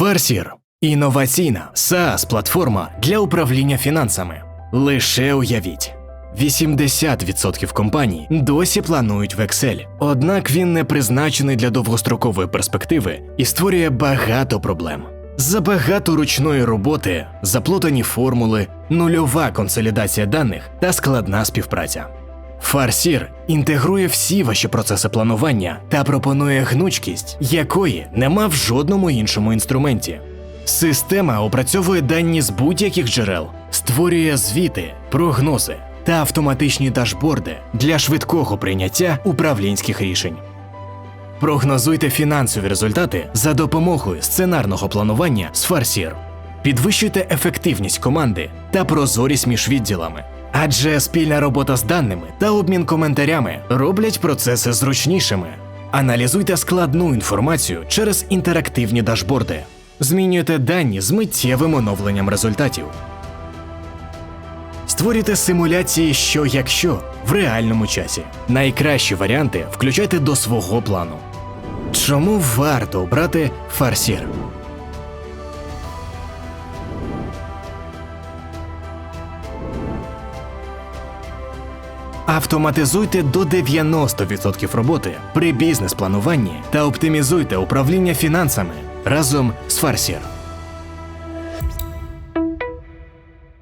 Фарсір інноваційна SaaS платформа для управління фінансами. Лише уявіть. 80% компаній досі планують в Excel. Однак він не призначений для довгострокової перспективи і створює багато проблем. Забагато ручної роботи, заплутані формули, нульова консолідація даних та складна співпраця. Фарсір інтегрує всі ваші процеси планування та пропонує гнучкість, якої нема в жодному іншому інструменті. Система опрацьовує дані з будь-яких джерел, створює звіти, прогнози та автоматичні дашборди для швидкого прийняття управлінських рішень. Прогнозуйте фінансові результати за допомогою сценарного планування з Фарсір. Підвищуйте ефективність команди та прозорість між відділами. Адже спільна робота з даними та обмін коментарями роблять процеси зручнішими. Аналізуйте складну інформацію через інтерактивні дашборди. Змінюйте дані з миттєвим оновленням результатів. Створюйте симуляції що якщо в реальному часі. Найкращі варіанти включайте до свого плану. Чому варто обрати фарсір? Автоматизуйте до 90% роботи при бізнес-плануванні та оптимізуйте управління фінансами разом з Фарсір.